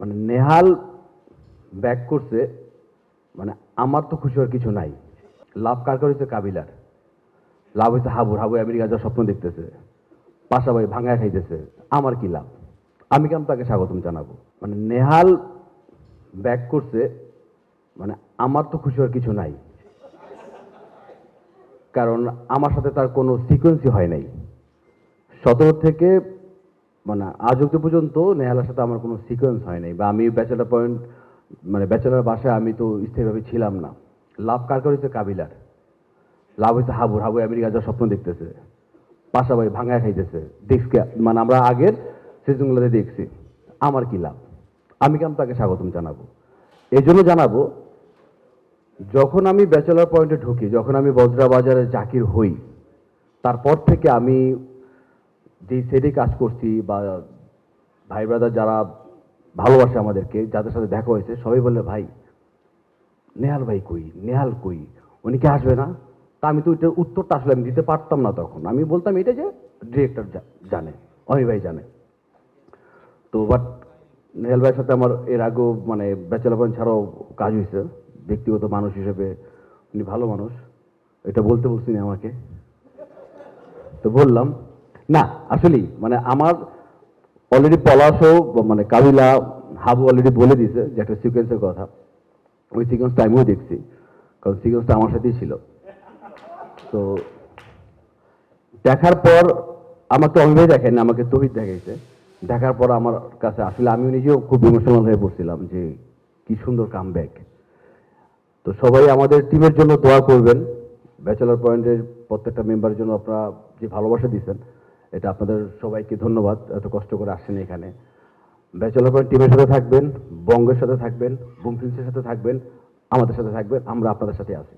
মানে নেহাল ব্যাক করছে মানে আমার তো খুশি হওয়ার কিছু নাই। লাভ কার করেছে কাবিলার। লাভ হয়েছে হাবুর। হাবু আমেরিকা যাওয়ার স্বপ্ন দেখতেছে। পাশাপাশি ভাঙায় খাইতেছে। আমার কি লাভ? আমি কেন তাকে স্বাগতম জানাব? মানে নেহাল ব্যাক করছে মানে আমার তো খুশি হওয়ার কিছু নাই। কারণ আমার সাথে তার কোনো সিকোয়েন্সই হয় নাই। সতেরো থেকে মানে আজ অব্দি পর্যন্ত নেহালার সাথে আমার কোনো সিকোয়েন্স হয় নাই বা আমি ব্যাচেলার পয়েন্ট মানে ব্যাচেলার বাসায় আমি তো স্থায়ীভাবে ছিলাম না। লাভ কার করেছে কাবিলার। লাভ হয়েছে হাবুর। হাবু আমেরিকা যা স্বপ্ন দেখতেছে। পাশাপাশি ভাঙায় খাইতেছে। দেখছি মানে আমরা আগের সিজনগুলোতে দেখছি। আমার কি লাভ? আমি কেন তাকে স্বাগতম জানাব? এই জন্য জানাব, যখন আমি ব্যাচেলার পয়েন্টে ঢুকি, যখন আমি বজরা বাজারে জাকির হই, তারপর থেকে আমি যেই সেটে কাজ করছি বা ভাই ব্রাদার যারা ভালোবাসে আমাদেরকে, যাদের সাথে দেখা হয়েছে, সবাই বললে ভাই, নেহাল ভাই কই? নেহাল কই? উনি কি আসবে না? তা আমি তো ওইটার উত্তরটা আসলে আমি দিতে পারতাম না তখন। আমি বলতাম এটা যে ডিরেক্টর জানে অমি ভাই জানে। তো বাট নেহাল ভাইয়ের সাথে আমার এর আগেও মানে ব্যাচেলার ছাড়াও কাজ হয়েছে, ব্যক্তিগত মানুষ হিসেবে। উনি ভালো মানুষ, এটা বলতে বলছি আমাকে। তো বললাম না, আসলেই মানে আমার অলরেডি পলাশও মানে কাবিলা, হাবু অলরেডি বলে দিয়েছে যে একটা সিকোয়েন্সের কথা। ওই সিকোয়েন্সটা আমিও দেখছি, কারণ সিকোয়েন্সটা আমার সাথেই ছিল। তো দেখার পর আমাকে অমিভাই দেখেন আমাকে তহিদ দেখাইছে। দেখার পর আমার কাছে আসলে আমিও নিজেও খুব ইমোশনাল হয়ে পড়ছিলাম যে কি সুন্দর কাম ব্যাক তো সবাই আমাদের টিমের জন্য দোয়া করবেন। ব্যাচেলার পয়েন্টের প্রত্যেকটা মেম্বারের জন্য আপনারা যে ভালোবাসা দিচ্ছেন এটা আপনাদের সবাইকে ধন্যবাদ, এত কষ্ট করে আসছেন এখানে। ব্যাচেলার পয়েন্ট টিমের সাথে থাকবেন, বঙ্গের সাথে থাকবেন বুমফিন্সের সাথে থাকবেন, আমাদের সাথে থাকবেন, আমরা আপনাদের সাথে আছি।